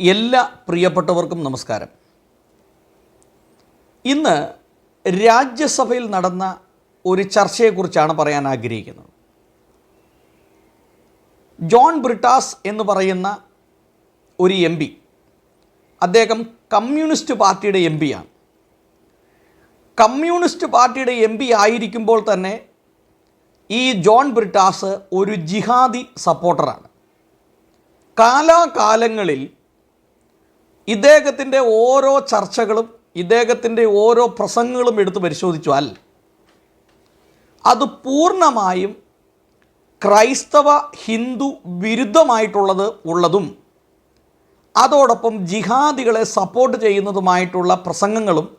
എല്ലാ പ്രിയപ്പെട്ടവർക്കും നമസ്കാരം. ഇന്ന് രാജ്യസഭയിൽ നടന്ന ഒരു ചർച്ചയെക്കുറിച്ചാണ് പറയാൻ ആഗ്രഹിക്കുന്നത്. ജോൺ ബ്രിട്ടാസ് എന്ന് പറയുന്ന ഒരു എം പി അദ്ദേഹം കമ്മ്യൂണിസ്റ്റ് പാർട്ടിയുടെ എം പിയാണ് കമ്മ്യൂണിസ്റ്റ് പാർട്ടിയുടെ എം പി ആയിരിക്കുമ്പോൾ തന്നെ ഈ ജോൺ ബ്രിട്ടാസ് ഒരു ജിഹാദി സപ്പോർട്ടറാണ്. കാലാകാലങ്ങളിൽ ഇദ്ദേഹത്തിന്റെ ഓരോ ചർച്ചകളും ഇദ്ദേഹത്തിന്റെ ഓരോ പ്രസംഗങ്ങളും എടുത്ത് പരിശോധിച്ചാൽ അത് പൂർണമായും ക്രൈസ്തവ ഹിന്ദു വിരുദ്ധമായിട്ടുള്ളത് ഉള്ളതും അതോടൊപ്പം ജിഹാദികളെ സപ്പോർട്ട് ചെയ്യുന്നതുമായിട്ടുള്ള പ്രസംഗങ്ങളും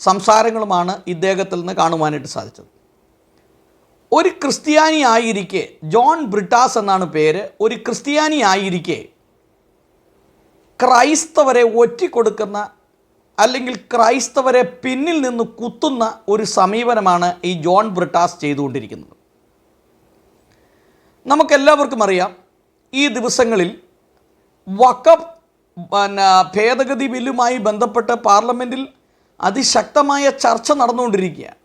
സംസാരങ്ങളുമാണ് ഇദ്ദേഹത്തിൽ നിന്ന് കാണുവാനായിട്ട് സാധിച്ചത്. ഒരു ക്രിസ്ത്യാനി ആയിരിക്കെ ജോൺ ബ്രിട്ടാസ് എന്നാണ് പേര് ഒരു ക്രിസ്ത്യാനി ആയിരിക്കെ ക്രൈസ്തവരെ ഒറ്റിക്കൊടുക്കുന്ന അല്ലെങ്കിൽ ക്രൈസ്തവരെ പിന്നിൽ നിന്ന് കുത്തുന്ന ഒരു സമീപനമാണ് ഈ ജോൺ ബ്രിട്ടാസ് ചെയ്തുകൊണ്ടിരിക്കുന്നത്. നമുക്കെല്ലാവർക്കും അറിയാം ഈ ദിവസങ്ങളിൽ വക്കഫ് പിന്നെ ഭേദഗതി ബില്ലുമായി ബന്ധപ്പെട്ട് പാർലമെന്റിൽ അതിശക്തമായ ചർച്ച നടന്നുകൊണ്ടിരിക്കുകയാണ്.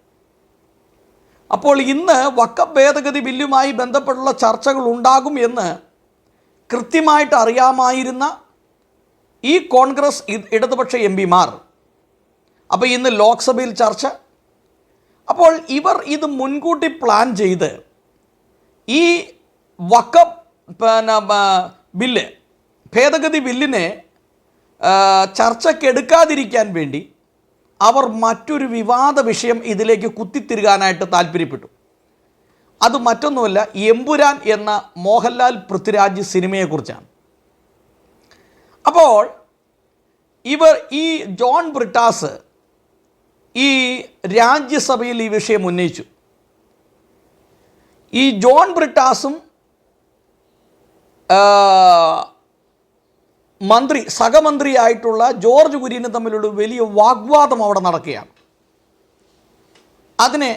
അപ്പോൾ ഇന്ന് വക്കഫ് ഭേദഗതി ബില്ലുമായി ബന്ധപ്പെട്ടുള്ള ചർച്ചകൾ ഉണ്ടാകും എന്ന് കൃത്യമായിട്ട് അറിയാമായിരുന്ന ഈ കോൺഗ്രസ് ഇടതുപക്ഷ എം പിമാർ. അപ്പോൾ ഇന്ന് ലോക്സഭയിൽ ചർച്ച. അപ്പോൾ ഇവർ ഇത് മുൻകൂട്ടി പ്ലാൻ ചെയ്ത് ഈ വക്കപ്പ് പിന്നെ ബില്ല് ഭേദഗതി ബില്ലിനെ ചർച്ചക്കെടുക്കാതിരിക്കാൻ വേണ്ടി അവർ മറ്റൊരു വിവാദ വിഷയം ഇതിലേക്ക് കുത്തിത്തിരുകാനായിട്ട് താല്പര്യപ്പെട്ടു. അത് മറ്റൊന്നുമല്ല എമ്പുരാൻ എന്ന മോഹൻലാൽ പൃഥ്വിരാജ് സിനിമയെക്കുറിച്ചാണ്. അപ്പോൾ ഇവർ ഈ ജോൺ ബ്രിട്ടാസ് ഈ രാജ്യസഭയിൽ ഈ വിഷയം ഉന്നയിച്ചു. ഈ ജോൺ ബ്രിട്ടാസും മന്ത്രി സഹമന്ത്രിയായിട്ടുള്ള ജോർജ് കുര്യനും തമ്മിലുള്ള വലിയ വാഗ്വാദം അവിടെ നടക്കുകയാണ്. അതിനെ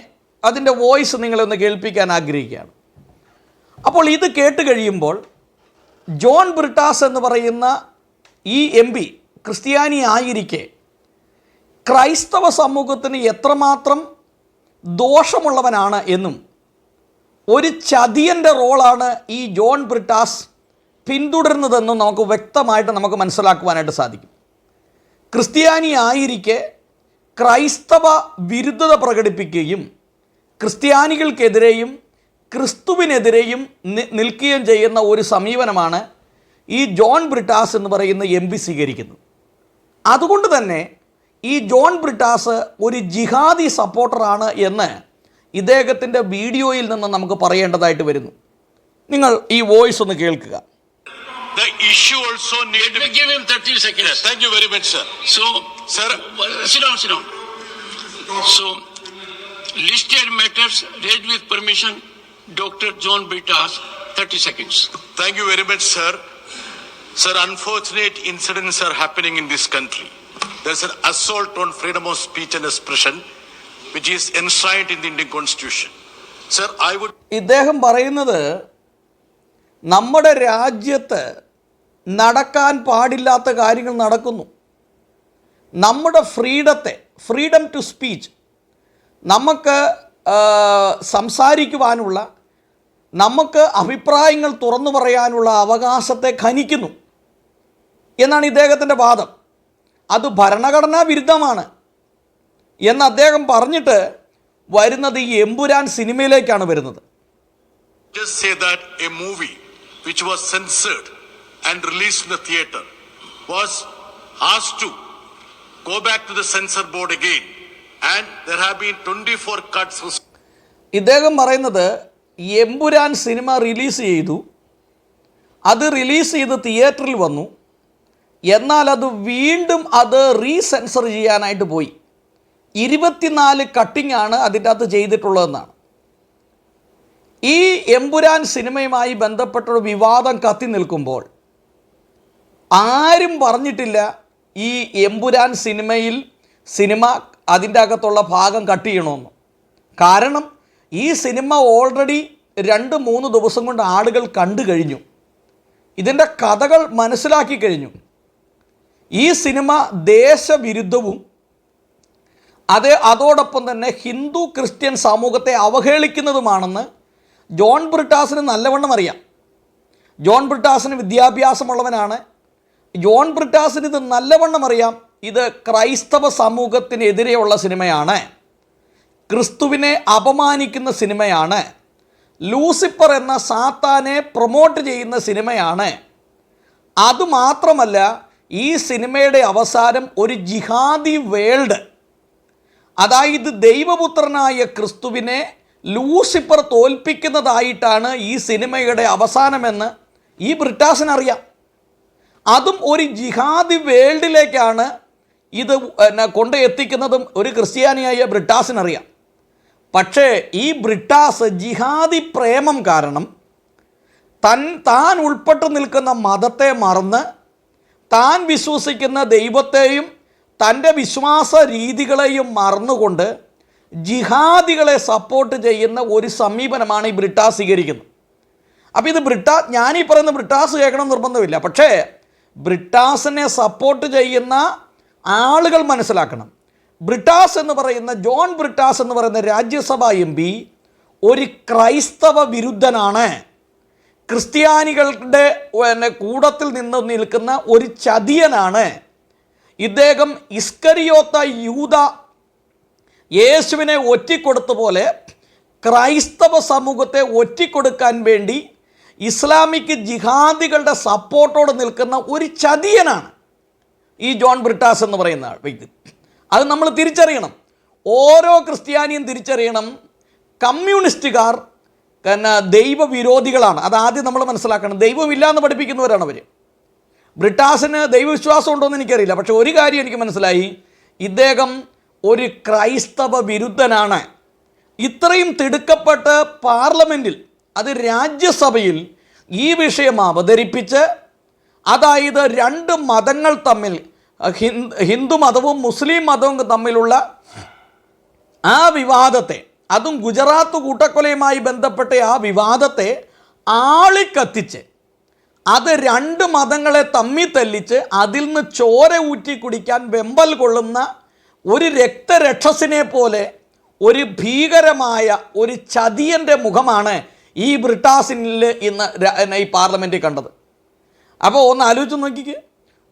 അതിന്റെ വോയിസ് നിങ്ങളൊന്ന് കേൾപ്പിക്കാൻ ആഗ്രഹിക്കുകയാണ്. അപ്പോൾ ഇത് കേട്ട് കഴിയുമ്പോൾ ജോൺ ബ്രിട്ടാസ് എന്ന് പറയുന്ന ഈ എം പി ക്രിസ്ത്യാനി ആയിരിക്കെ ക്രൈസ്തവ സമൂഹത്തിന് എത്രമാത്രം ദോഷമുള്ളവനാണ് എന്നും ഒരു ചതിയന്റെ റോളാണ് ഈ ജോൺ ബ്രിട്ടാസ് പിന്തുടരുന്നതെന്നും നമുക്ക് വ്യക്തമായിട്ട് നമുക്ക് മനസ്സിലാക്കുവാനായിട്ട് സാധിക്കും. ക്രിസ്ത്യാനി ആയിരിക്കെ ക്രൈസ്തവ വിരുദ്ധത പ്രകടിപ്പിക്കുകയും ക്രിസ്ത്യാനികൾക്കെതിരെയും ക്രിസ്തുവിനെതിരെയും നിൽക്കുകയും ചെയ്യുന്ന ഒരു സമീപനമാണ് ഈ ജോൺ ബ്രിട്ടാസ് എന്ന് പറയുന്ന എം പി സ്വീകരിക്കുന്നു അതുകൊണ്ട് തന്നെ ഈ ജോൺ ബ്രിട്ടാസ് ഒരു ജിഹാദി സപ്പോർട്ടറാണ് എന്ന് ഇദ്ദേഹത്തിന്റെ വീഡിയോയിൽ നിന്ന് നമുക്ക് പറയേണ്ടതായിട്ട് വരുന്നു നിങ്ങൾ ഈ വോയിസ് ഒന്ന് കേൾക്കുക The issue also need to be. give him 30 seconds. Yes, thank you very much, sir. So, Sir. sit down, sit down. So, listed matters raised with permission, Dr. John Britas, 30 seconds. Thank you very much, sir. Sir, unfortunate incidents are happening in this country. There's an assault on freedom of speech and expression, which is enshrined in the Indian Constitution. Sir, I would ഇദ്ദേഹം പറയുന്നത് നമ്മുടെ രാജ്യത്ത് നടക്കാൻ പാടില്ലാത്ത കാര്യങ്ങൾ നടക്കുന്നു നമ്മുടെ ഫ്രീഡത്തെ freedom to speech നമുക്ക് സംസാരിക്കുവാനുള്ള നമുക്ക് അഭിപ്രായങ്ങൾ തുറന്നു പറയാനുള്ള അവകാശത്തെ ഖനിക്കുന്നു എന്നാണ് ഇദ്ദേഹത്തിന്റെ വാദം അത് ഭരണഘടനാ വിരുദ്ധമാണ് എന്ന് അദ്ദേഹം പറഞ്ഞിട്ട് വരുന്നത് ഈ എമ്പുരാൻ സിനിമയിലേക്കാണ് വരുന്നത് just say that a movie which was censored and released in the theater was asked to go back to the censor board again, and there have been 24 cuts. ഇദ്ദേഹം പറയുന്നത് എമ്പുരാൻ സിനിമ റിലീസ് ചെയ്തു അത് റിലീസ് ചെയ്ത് തിയേറ്ററിൽ വന്നു എന്നാൽ അത് വീണ്ടും അത് റീസെൻസർ ചെയ്യാനായിട്ട് പോയി. ഇരുപത്തിനാല് കട്ടിംഗ് ആണ് അതിന്റെ അകത്ത് ചെയ്തിട്ടുള്ളതെന്നാണ്. ഈ എമ്പുരാൻ സിനിമയുമായി ബന്ധപ്പെട്ടൊരു വിവാദം കത്തി നിൽക്കുമ്പോൾ ആരും പറഞ്ഞിട്ടില്ല ഈ എമ്പുരാൻ സിനിമയിൽ സിനിമ അതിന്റെ അകത്തുള്ള ഭാഗം കട്ട് ചെയ്യണമെന്ന്. കാരണം ഈ സിനിമ ഓൾറെഡി രണ്ട് മൂന്ന് ദിവസം കൊണ്ട് ആളുകൾ കണ്ടു കഴിഞ്ഞു. ഇതിന്റെ കഥകൾ മനസ്സിലാക്കി കഴിഞ്ഞു. ഈ സിനിമ ദേശവിരുദ്ധവും അത് അതോടൊപ്പം തന്നെ ഹിന്ദു ക്രിസ്ത്യൻ സമൂഹത്തെ അവഹേളിക്കുന്നതുമാണെന്ന് ജോൺ ബ്രിട്ടാസിന് നല്ലവണ്ണം അറിയാം. ജോൺ ബ്രിട്ടാസിന് വിദ്യാഭ്യാസമുള്ളവനാണ്. ജോൺ ബ്രിട്ടാസിന് ഇത് നല്ലവണ്ണം അറിയാം. ഇത് ക്രൈസ്തവ സമൂഹത്തിനെതിരെയുള്ള സിനിമയാണ്. ക്രിസ്തുവിനെ അപമാനിക്കുന്ന സിനിമയാണ്. ലൂസിഫർ എന്ന സാത്താനെ പ്രൊമോട്ട് ചെയ്യുന്ന സിനിമയാണ്. അതുമാത്രമല്ല ഈ സിനിമയുടെ അവസാനം ഒരു ജിഹാദി വേൾഡ്. അതായത് ദൈവപുത്രനായ ക്രിസ്തുവിനെ ലൂസിഫർ തോൽപ്പിക്കുന്നതായിട്ടാണ് ഈ സിനിമയുടെ അവസാനമെന്ന് ഈ ബ്രിട്ടാസിനറിയാം. അതും ഒരു ജിഹാദി വേൾഡിലേക്കാണ് ഇത് എന്നെ കൊണ്ട് എത്തിക്കുന്നതും ഒരു ക്രിസ്ത്യാനിയായ ബ്രിട്ടാസിനറിയാം. പക്ഷേ ഈ ബ്രിട്ടാസ് ജിഹാദി പ്രേമം കാരണം തൻ താൻ ഉൾപ്പെട്ടു നിൽക്കുന്ന മതത്തെ മറന്ന് താൻ വിശ്വസിക്കുന്ന ദൈവത്തെയും തന്റെ വിശ്വാസ രീതികളെയും മറന്നുകൊണ്ട് ജിഹാദികളെ സപ്പോർട്ട് ചെയ്യുന്ന ഒരു സമീപനമാണ് ഈ ബ്രിട്ടാസ് സ്വീകരിക്കുന്നത്. അപ്പോൾ ഇത് ബ്രിട്ടാ ഞാനീ പറയുന്ന ബ്രിട്ടാസ് കേൾക്കണം നിർബന്ധമില്ല. പക്ഷേ ബ്രിട്ടാസിനെ സപ്പോർട്ട് ചെയ്യുന്ന ആളുകൾ മനസ്സിലാക്കണം. ബ്രിട്ടാസ് എന്ന് പറയുന്ന ജോൺ ബ്രിട്ടാസ് എന്ന് പറയുന്ന രാജ്യസഭ എം ഒരു ക്രൈസ്തവ വിരുദ്ധനാണ്. ക്രിസ്ത്യാനികളുടെ പിന്നെ കൂടത്തിൽ നിന്ന് നിൽക്കുന്ന ഒരു ചതിയനാണ് ഇദ്ദേഹം ഇസ്കരിയോത്ത യൂത. യേശുവിനെ ഒറ്റിക്കൊടുത്ത പോലെ ക്രൈസ്തവ സമൂഹത്തെ ഒറ്റിക്കൊടുക്കാൻ വേണ്ടി ഇസ്ലാമിക് ജിഹാദികളുടെ സപ്പോർട്ടോട് നിൽക്കുന്ന ഒരു ചതിയനാണ് ഈ ജോൺ ബ്രിട്ടാസ് എന്ന് പറയുന്ന വ്യക്തി. അത് നമ്മൾ തിരിച്ചറിയണം. ഓരോ ക്രിസ്ത്യാനിയും തിരിച്ചറിയണം. കമ്മ്യൂണിസ്റ്റുകാർ പിന്നെ ദൈവവിരോധികളാണ്. അത് ആദ്യം നമ്മൾ മനസ്സിലാക്കണം. ദൈവമില്ല എന്ന് പഠിപ്പിക്കുന്നവരാണ് അവർ ബ്രിട്ടാസിന് ദൈവവിശ്വാസം ഉണ്ടോ എന്ന് എനിക്കറിയില്ല. പക്ഷേ ഒരു കാര്യം എനിക്ക് മനസ്സിലായി. ഇദ്ദേഹം ഒരു ക്രൈസ്തവ വിരുദ്ധനാണ്. ഇത്രയും തിടുക്കപ്പെട്ട് പാർലമെന്റിൽ അത് രാജ്യസഭയിൽ ഈ വിഷയം അവതരിപ്പിച്ച് അതായത് രണ്ട് മതങ്ങൾ തമ്മിൽ ഹിന്ദു മതവും മുസ്ലിം മതവും തമ്മിലുള്ള ആ വിവാദത്തെ അതും ഗുജറാത്ത് കൂട്ടക്കൊലയുമായി ബന്ധപ്പെട്ട ആ വിവാദത്തെ ആളിക്കത്തിച്ച് അത് രണ്ട് മതങ്ങളെ തമ്മി തല്ലിച്ച് അതിൽ നിന്ന് ചോര ഊറ്റി കുടിക്കാൻ വെമ്പൽ കൊള്ളുന്ന ഒരു രക്തരക്ഷസിനെ പോലെ ഒരു ഭീകരമായ ഒരു ചതിയന്റെ മുഖമാണ് ഈ ബ്രിട്ടാസിനിൽ ഇന്ന് ഈ പാർലമെന്റിൽ കണ്ടത്. അപ്പോൾ ഒന്ന് ആലോചിച്ച് നോക്കിക്ക്.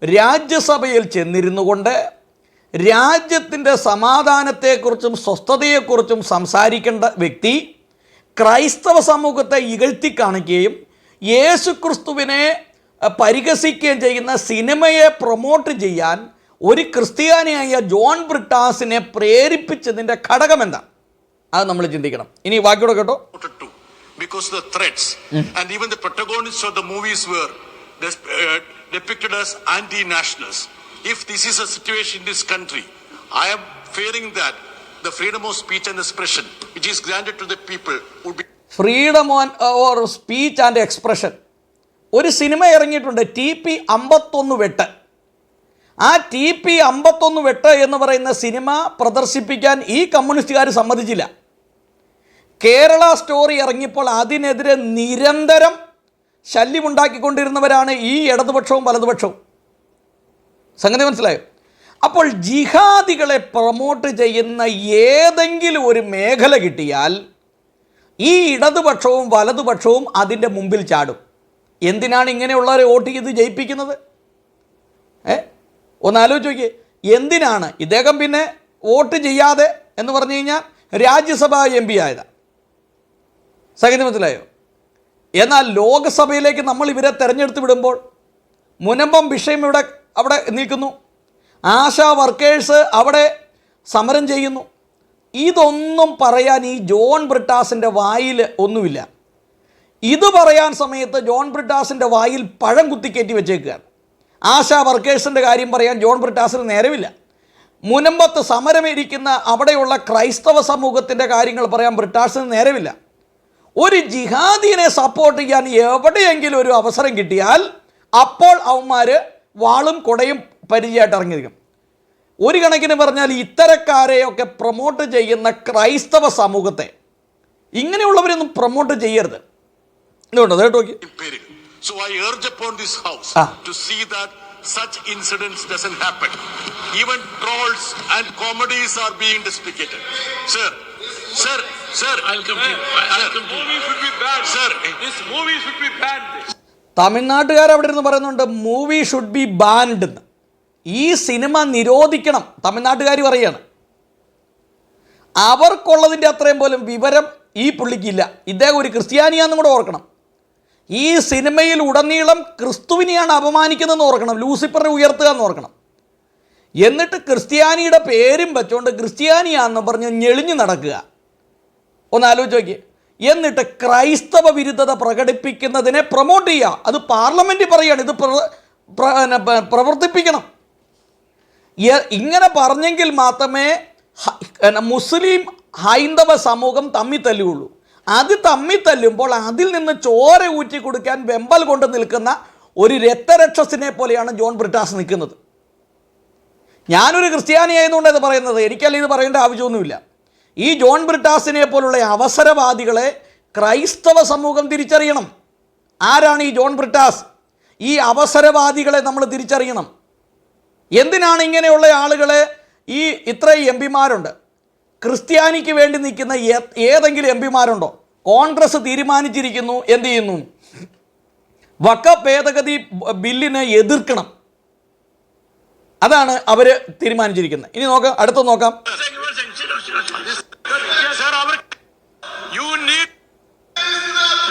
രാജ്യസഭയിൽ ചെന്നിരുന്നു കൊണ്ട് രാജ്യത്തിന്റെ സമാധാനത്തെക്കുറിച്ചും സ്വസ്ഥതയെക്കുറിച്ചും സംസാരിക്കേണ്ട വ്യക്തി ക്രൈസ്തവ സമൂഹത്തെ ഇകഴ്ത്തി കാണിക്കുകയും യേശുക്രിസ്തുവിനെ ക്രിസ്തുവിനെ പരിഹസിക്കുകയും ചെയ്യുന്ന സിനിമയെ പ്രൊമോട്ട് ചെയ്യാൻ ഒരു ക്രിസ്ത്യാനിയായ ജോൺ ബ്രിട്ടാസിനെ പ്രേരിപ്പിച്ചതിന്റെ ഘടകം എന്താ അത് നമ്മൾ ചിന്തിക്കണം. ഇനി ബാക്കിയോടെ കേട്ടോ. Because to because of the threats. And even the protagonists of the movies were uh, depicted as anti-nationals. If this is a situation in this country, I am fearing that the freedom of speech and expression, which is granted to the people, would be freedom on or speech and expression ഒരു cinema ഇറങ്ങിയിട്ടുണ്ട്. T P അമ്പത്തൊന്ന് വെട്ട്. ആ T P അമ്പത്തൊന്ന് വെട്ട് എന്ന് പറയുന്ന cinema പ്രദർശിപ്പിക്കാൻ ഈ കമ്മ്യൂണിസ്റ്റുകാർ സമ്മതിച്ചില്ല. കേരള സ്റ്റോറി ഇറങ്ങിയപ്പോൾ അതിനെതിരെ നിരന്തരം ശല്യമുണ്ടാക്കിക്കൊണ്ടിരുന്നവരാണ് ഈ ഇടതുപക്ഷവും വലതുപക്ഷവും. സംഗതി മനസ്സിലായോ? അപ്പോൾ ജിഹാദികളെ പ്രൊമോട്ട് ചെയ്യുന്ന ഏതെങ്കിലും ഒരു മേഖല കിട്ടിയാൽ ഈ ഇടതുപക്ഷവും വലതുപക്ഷവും അതിന്റെ മുമ്പിൽ ചാടും. എന്തിനാണ് ഇങ്ങനെയുള്ളവരെ വോട്ട് ചെയ്ത് ജയിപ്പിക്കുന്നത്? ഏ? ഒന്ന് ആലോചിച്ച് നോക്കിയേ. എന്തിനാണ് ഇദ്ദേഹം പിന്നെ വോട്ട് ചെയ്യാതെ എന്ന് പറഞ്ഞു കഴിഞ്ഞാൽ രാജ്യസഭാ എം പി ആയതാണ് സംഗതി മനസ്സിലായോ? എന്നാൽ ലോക്സഭയിലേക്ക് നമ്മൾ ഇവരെ തിരഞ്ഞെടുത്ത് വിടുമ്പോൾ മുനമ്പം വിഷയം ഇവിടെ അവിടെ നിൽക്കുന്നു. ആശാ വർക്കേഴ്സ് അവിടെ സമരം ചെയ്യുന്നു. ഇതൊന്നും പറയാൻ ഈ ജോൺ ബ്രിട്ടാസിന്റെ വായിൽ ഒന്നുമില്ല. ഇത് പറയാൻ സമയത്ത് ജോൺ ബ്രിട്ടാസിന്റെ വായിൽ പഴം കുത്തിക്കയറ്റി വെച്ചേക്കുകയാണ്. ആശാ വർക്കേഴ്സിന്റെ കാര്യം പറയാൻ ജോൺ ബ്രിട്ടാസിന് നേരമില്ല. മുനമ്പത്ത് സമരമിരിക്കുന്ന അവിടെയുള്ള ക്രൈസ്തവ സമൂഹത്തിന്റെ കാര്യങ്ങൾ പറയാൻ ബ്രിട്ടാസിന് നേരമില്ല. ഒരു ജിഹാദിനെ സപ്പോർട്ട് ചെയ്യാൻ എവിടെയെങ്കിലും ഒരു അവസരം കിട്ടിയാൽ അപ്പോൾ അവന്മാർ വാളും കൊടയും പരിചയമായിട്ട് ഇറങ്ങിയിരിക്കും ഒരു കണക്കിന് പറഞ്ഞാൽ ഇത്തരക്കാരെയൊക്കെ പ്രൊമോട്ട് ചെയ്യുന്ന ക്രൈസ്തവ സമൂഹത്തെ ഇങ്ങനെയുള്ളവരൊന്നും പ്രൊമോട്ട് ചെയ്യരുത് ഇതുകൊണ്ട് കേട്ടോ in peril. So I urge upon this House Ah. to see that such incidents doesn't happen. Even trolls and comedies are being deprecated. Sir, sir, sir, I'll come to you. I'll come to you. movie should be banned. Sir. This movie should be banned. തമിഴ്നാട്ടുകാർ അവിടെ ഇരുന്ന് പറയുന്നുണ്ട് movie should be band എന്ന് ഈ cinema നിരോധിക്കണം തമിഴ്നാട്ടുകാർ പറയാണ്. അവർക്കുള്ളതിന്റെ അത്രയും പോലും വിവരം ഈ പുള്ളിക്കില്ല. ഇദ്ദേഹം ഒരു ക്രിസ്ത്യാനിയാന്നും കൂടെ ഓർക്കണം. ഈ സിനിമയിൽ ഉടനീളം ക്രിസ്തുവിനെയാണ് അപമാനിക്കുന്നതെന്ന് ഓർക്കണം ലൂസിഫറിനെ ഉയർത്തുക എന്ന് ഓർക്കണം. എന്നിട്ട് ക്രിസ്ത്യാനിയുടെ പേരും വെച്ചുകൊണ്ട് ക്രിസ്ത്യാനിയാണെന്ന് പറഞ്ഞ് ഞെളിഞ്ഞു നടക്കുക. ഒന്ന് ആലോചിച്ച് നോക്കിയേ. എന്നിട്ട് ക്രൈസ്തവ വിരുദ്ധത പ്രകടിപ്പിക്കുന്നതിനെ പ്രൊമോട്ട് ചെയ്യുക. അത് പാർലമെന്റ് പറയുകയാണ്. ഇത് പ്രവർത്തിപ്പിക്കണം. ഇങ്ങനെ പറഞ്ഞെങ്കിൽ മാത്രമേ മുസ്ലിം ഹൈന്ദവ സമൂഹം തമ്മിൽ തല്ലുകയുള്ളൂ അത് തമ്മിൽ തല്ലുമ്പോൾ അതിൽ നിന്ന് ചോര ഊറ്റി കൊടുക്കാൻ വെമ്പൽ കൊണ്ട് നിൽക്കുന്ന ഒരു രക്തരക്ഷസിനെ പോലെയാണ് ജോൺ ബ്രിട്ടാസ് നിൽക്കുന്നത്. ഞാനൊരു ക്രിസ്ത്യാനി ആയതുകൊണ്ട് ഇത് പറയുന്നത്. എനിക്കല്ല ഇത് പറയേണ്ട ആവശ്യമൊന്നുമില്ല. ഈ ജോൺ ബ്രിട്ടാസിനെ പോലുള്ള അവസരവാദികളെ ക്രൈസ്തവ സമൂഹം തിരിച്ചറിയണം. ആരാണ് ഈ ജോൺ ബ്രിട്ടാസ്? ഈ അവസരവാദികളെ നമ്മൾ തിരിച്ചറിയണം. എന്തിനാണ് ഇങ്ങനെയുള്ള ആളുകളെ ഈ ഇത്രയും എം പിമാരുണ്ട്? ക്രിസ്ത്യാനിക്ക് വേണ്ടി നിൽക്കുന്ന ഏതെങ്കിലും എം പിമാരുണ്ടോ? കോൺഗ്രസ് തീരുമാനിച്ചിരിക്കുന്നു എന്ത് ചെയ്യുന്നു? വക്ക ഭേദഗതി ബില്ലിനെ എതിർക്കണം. അതാണ് അവർ തീരുമാനിച്ചിരിക്കുന്നത്. ഇനി നോക്കാം അടുത്ത നോക്കാം One second, one second. Sit down, sit down, sit down. sir, our, you need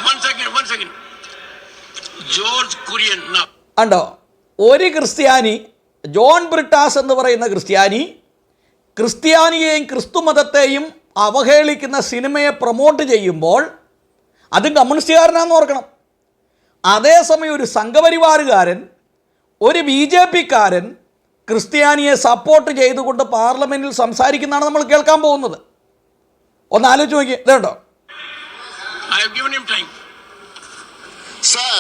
One second, one second. George Kurian ഉണ്ടോ ഒരു ക്രിസ്ത്യാനി ജോൺ ബ്രിട്ടാസ് എന്ന് പറയുന്ന ക്രിസ്ത്യാനി ക്രിസ്ത്യാനിയെയും ക്രിസ്തുമതത്തെയും അവഹേളിക്കുന്ന സിനിമയെ പ്രൊമോട്ട് ചെയ്യുമ്പോൾ അത് കമ്മ്യൂണിസ്റ്റുകാരനാണെന്ന് ഓർക്കണം. അതേസമയം ഒരു സംഘപരിവാറുകാരൻ ഒരു ബി ജെ പിക്കാരൻ ക്രിസ്ത്യാനിയെ സപ്പോർട്ട് ചെയ്തുകൊണ്ട് പാർലമെന്റിൽ സംസാരിക്കുന്നതാണ് നമ്മൾ കേൾക്കാൻ പോകുന്നത്. ഒന്ന് ആലോചിച്ച് നോക്കി ഇതുണ്ടോ? I have given him time Sir,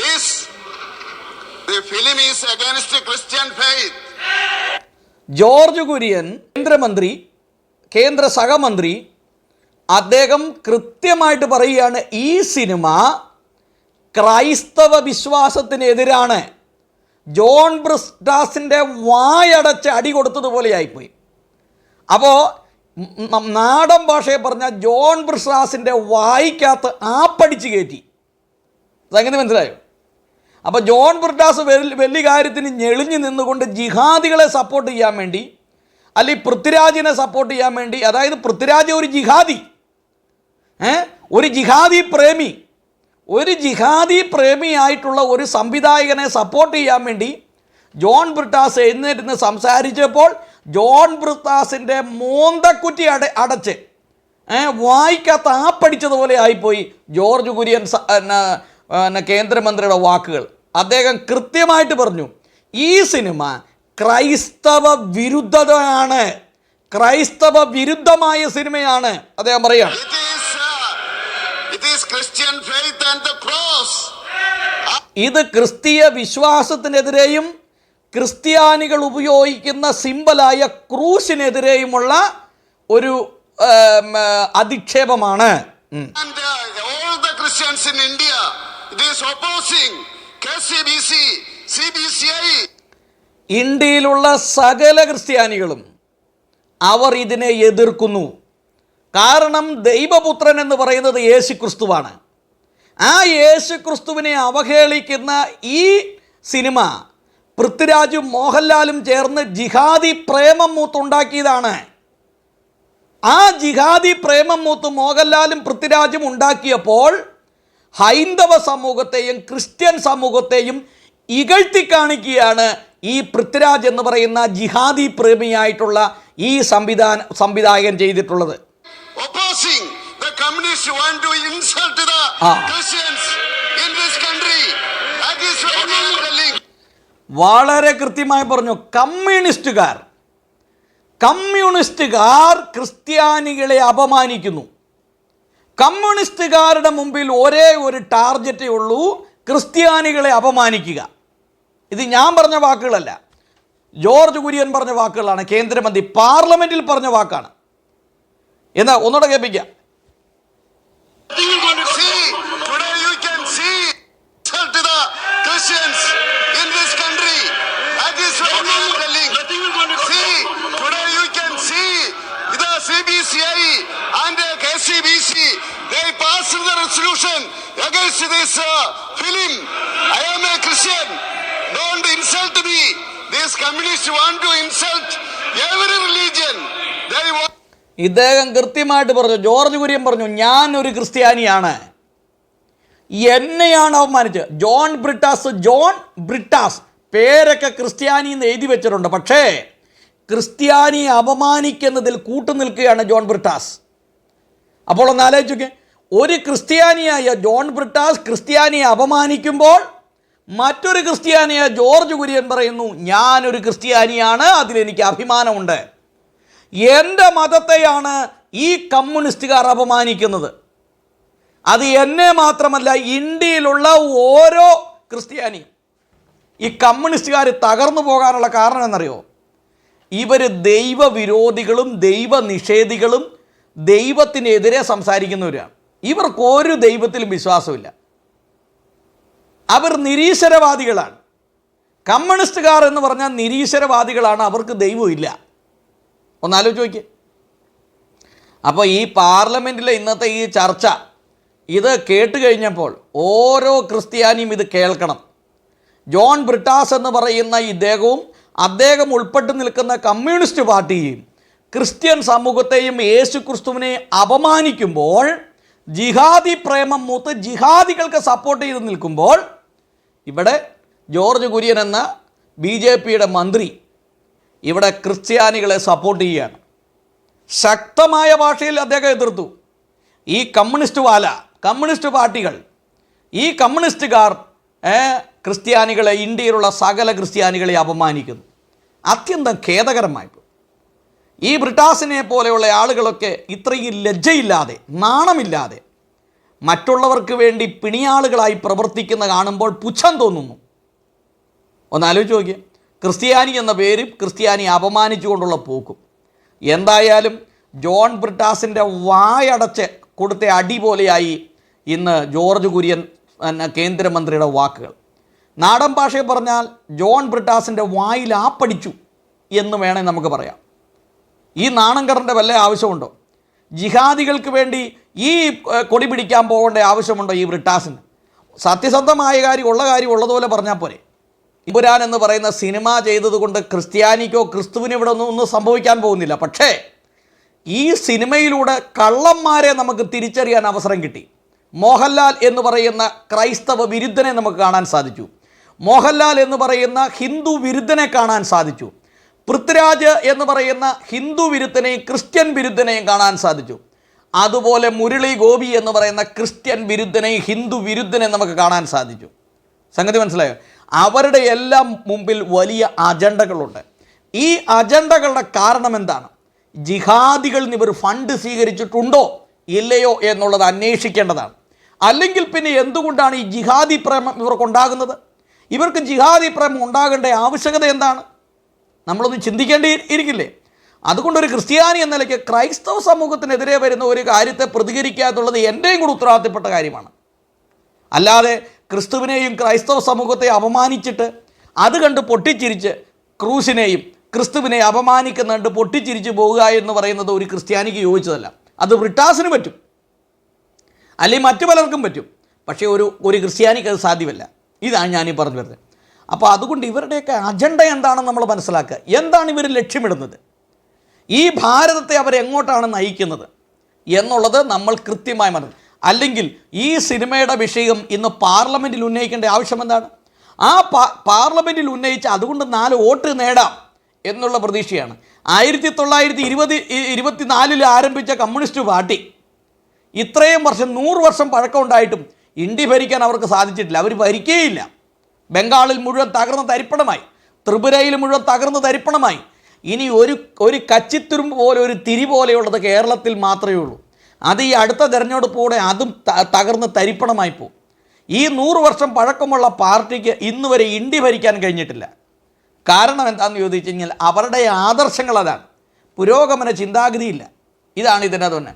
this the film is against the Christian faith. George Kurian കേന്ദ്രമന്ത്രി കേന്ദ്ര സഹമന്ത്രി അദ്ദേഹം കൃത്യമായിട്ട് പറയുകയാണ് ഈ സിനിമ ക്രൈസ്തവ വിശ്വാസത്തിനെതിരാണ്. ജോൺ ബ്രിസ്റ്റാസിന്റെ വായടച്ച് അടി കൊടുത്തതുപോലെയായിപ്പോയി. അപ്പോൾ നാടൻ ഭാഷയെ പറഞ്ഞാൽ ജോൺ ബ്രിസ്റ്റാസിന്റെ വായിക്കകത്ത് ആപ്പടിച്ച് കയറ്റി. സംഗതി മനസ്സിലായോ? അപ്പോൾ ജോൺ ബ്രിട്ടാസ് വലിയ കാര്യത്തിന് ഞെളിഞ്ഞു നിന്നുകൊണ്ട് ജിഹാദികളെ സപ്പോർട്ട് ചെയ്യാൻ വേണ്ടി അല്ലെങ്കിൽ പൃഥ്വിരാജിനെ സപ്പോർട്ട് ചെയ്യാൻ വേണ്ടി അതായത് പൃഥ്വിരാജ് ഒരു ജിഹാദി ഒരു ജിഹാദി പ്രേമി ഒരു ജിഹാദി പ്രേമിയായിട്ടുള്ള ഒരു സംവിധായകനെ സപ്പോർട്ട് ചെയ്യാൻ വേണ്ടി ജോൺ ബ്രിട്ടാസ് എഴുന്നേറ്റ് സംസാരിച്ചപ്പോൾ ജോൺ ബ്രിട്ടാസിന്റെ മോന്തക്കുറ്റി അട അടച്ച് വായിക്കാത്ത പഠിച്ചതുപോലെ ആയിപ്പോയി ജോർജ് കുര്യൻ കേന്ദ്രമന്ത്രിയുടെ വാക്കുകൾ. അദ്ദേഹം കൃത്യമായിട്ട് പറഞ്ഞു ഈ സിനിമ ക്രൈസ്തവ വിരുദ്ധതയാണ്. ക്രൈസ്തവ വിരുദ്ധമായ സിനിമയാണ് അദ്ദേഹം പറയുകയാണ്. Cross. ഇത് ക്രിസ്തീയ വിശ്വാസത്തിനെതിരെയും ക്രിസ്ത്യാനികൾ ഉപയോഗിക്കുന്ന സിമ്പലായ ക്രൂശിനെതിരെയുമുള്ള ഒരു അധിക്ഷേപമാണ്. All the Christians in India it is India, ഇന്ത്യയിലുള്ള സകല ക്രിസ്ത്യാനികളും അവർ ഇതിനെ എതിർക്കുന്നു. കാരണം ദൈവപുത്രൻ എന്ന് പറയുന്നത് യേശു ക്രിസ്തുവാണ് ആ യേശു ക്രിസ്തുവിനെ അവഹേളിക്കുന്ന ഈ സിനിമ പൃഥ്വിരാജും മോഹൻലാലും ചേർന്ന് ജിഹാദി പ്രേമം മൂത്തുണ്ടാക്കിയതാണ്. ആ ജിഹാദി പ്രേമം മൂത്ത് മോഹൻലാലും പൃഥ്വിരാജും ഉണ്ടാക്കിയപ്പോൾ ഹൈന്ദവ സമൂഹത്തെയും ക്രിസ്ത്യൻ സമൂഹത്തെയും ഇകഴ്ത്തി കാണിക്കുകയാണ് ഈ പൃഥ്വിരാജ് എന്ന് പറയുന്ന ജിഹാദി പ്രേമിയായിട്ടുള്ള ഈ സംവിധാന സംവിധായകൻ ചെയ്തിട്ടുള്ളത്. വളരെ കൃത്യമായി പറഞ്ഞു കമ്മ്യൂണിസ്റ്റുകാർ. കമ്മ്യൂണിസ്റ്റുകാർ ക്രിസ്ത്യാനികളെ അപമാനിക്കുന്നു. കമ്മ്യൂണിസ്റ്റുകാരുടെ മുമ്പിൽ ഒരേ ഒരു ടാർഗറ്റേ ഉള്ളൂ ക്രിസ്ത്യാനികളെ അപമാനിക്കുക. ഇത് ഞാൻ പറഞ്ഞ വാക്കുകളല്ല. ജോർജ് കുര്യൻ പറഞ്ഞ വാക്കുകളാണ്. കേന്ദ്രമന്ത്രി പാർലമെന്റിൽ പറഞ്ഞ വാക്കാണ്. എന്നാ ഒന്നുകൂടെ കേൾപ്പിക്കാം Nothing is going to See, today you can see insult to the Christians in this country. resolution against this uh, film. I am a Christian. Don't insult me. These communists want to insult every religion. They want. ഇദ്ദേഹം കൃത്യമായിട്ട് പറഞ്ഞു. George Kurian പറഞ്ഞു ഞാൻ ഒരു ക്രിസ്ത്യാനിയാണ്. എന്നെയാണ് അവമാനിച്ചത് John Brittas John Brittas പേരൊക്കെ ക്രിസ്ത്യാനി എന്ന് എഴുതി വെച്ചിട്ടുണ്ട്. പക്ഷേ ക്രിസ്ത്യാനി അപമാനിക്കുന്നതിൽ കൂട്ടുനിൽക്കുകയാണ് ജോൺ ബ്രിട്ടാസ്. അപ്പോൾ ഒന്ന് ആലോചിച്ചോക്കെ ഒരു ക്രിസ്ത്യാനിയായ ജോൺ ബ്രിട്ടാസ് ക്രിസ്ത്യാനിയെ അപമാനിക്കുമ്പോൾ മറ്റൊരു ക്രിസ്ത്യാനിയായ ജോർജ് കുര്യൻ പറയുന്നു ഞാനൊരു ക്രിസ്ത്യാനിയാണ് അതിലെനിക്ക് അഭിമാനമുണ്ട്. എന്റെ മതത്തെയാണ് ഈ കമ്മ്യൂണിസ്റ്റുകാർ അപമാനിക്കുന്നത്. അത് എന്നെ മാത്രമല്ല ഇന്ത്യയിലുള്ള ഓരോ ക്രിസ്ത്യാനിയും. ഈ കമ്മ്യൂണിസ്റ്റുകാർ തകർന്നു പോകാനുള്ള കാരണം എന്നറിയോ? ഇവർ ദൈവവിരോധികളും ദൈവനിഷേധികളും ദൈവത്തിനെതിരെ സംസാരിക്കുന്നവരാണ്. ഇവർക്ക് ഒരു ദൈവത്തിലും വിശ്വാസമില്ല. അവർ നിരീശ്വരവാദികളാണ്. കമ്മ്യൂണിസ്റ്റുകാർ എന്ന് പറഞ്ഞാൽ നിരീശ്വരവാദികളാണ് അവർക്ക് ദൈവമില്ല. ഒന്ന് ആലോചിച്ച് നോക്കിയേ അപ്പോൾ ഈ പാർലമെന്റിലെ ഇന്നത്തെ ഈ ചർച്ച ഇത് കേട്ട് കഴിഞ്ഞപ്പോൾ ഓരോ ക്രിസ്ത്യാനിയും ഇത് കേൾക്കണം. ജോൺ ബ്രിട്ടാസ് എന്ന് പറയുന്ന ഇദ്ദേഹവും അദ്ദേഹം ഉൾപ്പെട്ട് നിൽക്കുന്ന കമ്മ്യൂണിസ്റ്റ് പാർട്ടിയും ക്രിസ്ത്യൻ സമൂഹത്തെയും യേശു ക്രിസ്തുവിനെ അപമാനിക്കുമ്പോൾ ജിഹാദി പ്രേമം മൂത്ത് ജിഹാദികൾക്ക് സപ്പോർട്ട് ചെയ്ത് നിൽക്കുമ്പോൾ ഇവിടെ ജോർജ് കുര്യൻ എന്ന ബി ജെ പിയുടെ മന്ത്രി ഇവിടെ ക്രിസ്ത്യാനികളെ സപ്പോർട്ട് ചെയ്യുകയാണ് ശക്തമായ ഭാഷയിൽ അദ്ദേഹം എതിർത്തു. ഈ കമ്മ്യൂണിസ്റ്റ് വാല കമ്മ്യൂണിസ്റ്റ് പാർട്ടികൾ ഈ കമ്മ്യൂണിസ്റ്റുകാർ ക്രിസ്ത്യാനികളെ ഇന്ത്യയിലുള്ള സകല ക്രിസ്ത്യാനികളെ അപമാനിക്കുന്നു. അത്യന്തം ഖേദകരമായി. ഈ ബ്രിട്ടാസിനെ പോലെയുള്ള ആളുകളൊക്കെ ഇത്രയും ലജ്ജയില്ലാതെ നാണമില്ലാതെ മറ്റുള്ളവർക്ക് വേണ്ടി പിണിയാളുകളായി പ്രവർത്തിക്കുന്ന കാണുമ്പോൾ പുച്ഛം തോന്നുന്നു. ഒന്ന് ആലോചിച്ച് നോക്കിയേ. ക്രിസ്ത്യാനി എന്ന പേരും ക്രിസ്ത്യാനി അപമാനിച്ചുകൊണ്ടുള്ള പോക്കും. എന്തായാലും ജോൺ ബ്രിട്ടാസിന്റെ വായടച്ച് കൊടുത്ത അടി പോലെയായി ഇന്ന് ജോർജ് കുര്യൻ കേന്ദ്രമന്ത്രിയുടെ വാക്കുകൾ. നാടൻ ഭാഷയിൽ പറഞ്ഞാൽ ജോൺ ബ്രിട്ടാസിന്റെ വായിൽ ആപ്പടിച്ചു എന്ന് വേണേൽ നമുക്ക് പറയാം. ഈ നാണംകറിന്റെ വല്ല ആവശ്യമുണ്ടോ? ജിഹാദികൾക്ക് വേണ്ടി ഈ കൊടി പിടിക്കാൻ പോകേണ്ട ആവശ്യമുണ്ടോ ഈ ബ്രിട്ടാസിന്? സത്യസന്ധമായ കാര്യം ഉള്ള കാര്യം ഉള്ളതുപോലെ പറഞ്ഞാൽ പോരെ. ഇമ്പുരാൻ എന്ന് പറയുന്ന സിനിമ ചെയ്തതുകൊണ്ട് ക്രിസ്ത്യാനിക്കോ ക്രിസ്തുവിന് ഇവിടെ ഒന്നും ഒന്നും സംഭവിക്കാൻ പോകുന്നില്ല. പക്ഷേ ഈ സിനിമയിലൂടെ കള്ളന്മാരെ നമുക്ക് തിരിച്ചറിയാൻ അവസരം കിട്ടി. മോഹൻലാൽ എന്ന് പറയുന്ന ക്രൈസ്തവ വിരുദ്ധനെ നമുക്ക് കാണാൻ സാധിച്ചു. മോഹൻലാൽ എന്ന് പറയുന്ന ഹിന്ദു വിരുദ്ധനെ കാണാൻ സാധിച്ചു. പൃഥ്വിരാജ് എന്ന് പറയുന്ന ഹിന്ദു വിരുദ്ധനെയും ക്രിസ്ത്യൻ വിരുദ്ധനെയും കാണാൻ സാധിച്ചു. അതുപോലെ മുരളി ഗോപി എന്ന് പറയുന്ന ക്രിസ്ത്യൻ വിരുദ്ധനെയും ഹിന്ദു വിരുദ്ധനെയും നമുക്ക് കാണാൻ സാധിച്ചു. സംഗതി മനസ്സിലായോ? അവരുടെ എല്ലാം മുമ്പിൽ വലിയ അജണ്ടകളുണ്ട്. ഈ അജണ്ടകളുടെ കാരണം എന്താണ്? ജിഹാദികളിൽ നിന്ന് ഇവർ ഫണ്ട് സ്വീകരിച്ചിട്ടുണ്ടോ? ഇല്ലയോ എന്നുള്ളത് അന്വേഷിക്കേണ്ടതാണ്. അല്ലെങ്കിൽ പിന്നെ എന്തുകൊണ്ടാണ് ഈ ജിഹാദി പ്രേമം ഇവർക്കുണ്ടാകുന്നത് ഇവർക്ക് ജിഹാദി പ്രേമം ഉണ്ടാകേണ്ട ആവശ്യകത എന്താണ്? നമ്മളൊന്ന് ചിന്തിക്കേണ്ടി ഇരിക്കില്ലേ? അതുകൊണ്ട് ഒരു ക്രിസ്ത്യാനി എന്ന നിലയ്ക്ക് ക്രൈസ്തവ സമൂഹത്തിനെതിരെ വരുന്ന ഒരു കാര്യത്തെ പ്രതികരിക്കുക എന്നുള്ളത് എന്റെയും കൂടെ ഉത്തരവാദിത്തപ്പെട്ട കാര്യമാണ്. അല്ലാതെ ക്രിസ്തുവിനെയും ക്രൈസ്തവ സമൂഹത്തെ അപമാനിച്ചിട്ട് അത് കണ്ട് പൊട്ടിച്ചിരിച്ച് ക്രൂസിനെയും ക്രിസ്തുവിനെ അപമാനിക്കുന്ന കണ്ട് പൊട്ടിച്ചിരിച്ച് പോവുക എന്ന് പറയുന്നത് ഒരു ക്രിസ്ത്യാനിക്ക് യോജിച്ചതല്ല. അത് ബ്രിട്ടാസിന് പറ്റും. അല്ലെങ്കിൽ മറ്റു പലർക്കും പറ്റും. പക്ഷേ ഒരു ഒരു ക്രിസ്ത്യാനിക്ക് അത് സാധ്യമല്ല. ഇതാണ് ഞാനീ പറഞ്ഞു വരുന്നത്. അപ്പോൾ അതുകൊണ്ട് ഇവരുടെയൊക്കെ അജണ്ട എന്താണെന്ന് നമ്മൾ മനസ്സിലാക്കുക. എന്താണ് ഇവർ ലക്ഷ്യമിടുന്നത്? ഈ ഭാരതത്തെ അവരെങ്ങോട്ടാണ് നയിക്കുന്നത്? എന്നുള്ളത് നമ്മൾ കൃത്യമായി മനസ്സിൽ അല്ലെങ്കിൽ ഈ സിനിമയുടെ വിഷയം ഇന്ന് പാർലമെന്റിൽ ഉന്നയിക്കേണ്ട ആവശ്യം എന്താണ്? ആ പാർലമെന്റിൽ ഉന്നയിച്ച് അതുകൊണ്ട് നാല് വോട്ട് നേടാം എന്നുള്ള പ്രതീക്ഷയാണ്. ആയിരത്തി തൊള്ളായിരത്തി ഇരുപത് ഇരുപത്തിനാലിൽ ആരംഭിച്ച കമ്മ്യൂണിസ്റ്റ് പാർട്ടി ഇത്രയും വർഷം നൂറ് വർഷം പഴക്കമുണ്ടായിട്ടും ഇന്ത്യ ഭരിക്കാൻ അവർക്ക് സാധിച്ചിട്ടില്ല. അവർ ഭരിക്കേയില്ല. ബംഗാളിൽ മുഴുവൻ തകർന്ന തരിപ്പണമായി. ത്രിപുരയിൽ മുഴുവൻ തകർന്ന തരിപ്പണമായി. ഇനി ഒരു ഒരു കച്ചിത്തുരുമ്പ് പോലെ ഒരു തിരി പോലെയുള്ളത് കേരളത്തിൽ മാത്രമേ ഉള്ളൂ. അത് ഈ അടുത്ത തെരഞ്ഞെടുപ്പോടെ അതും തകർന്ന് തരിപ്പണമായി പോകും ഈ നൂറ് വർഷം പഴക്കമുള്ള പാർട്ടിക്ക് ഇന്ന് വരെ ഇന്ത്യ ഭരിക്കാൻ കഴിഞ്ഞിട്ടില്ല. കാരണം എന്താണെന്ന് ചോദിച്ചു കഴിഞ്ഞാൽ അവരുടെ ആദർശങ്ങൾ അതാണ്. പുരോഗമന ചിന്താഗതിയില്ല. ഇതാണ് ഇതിന്റെ തന്നെ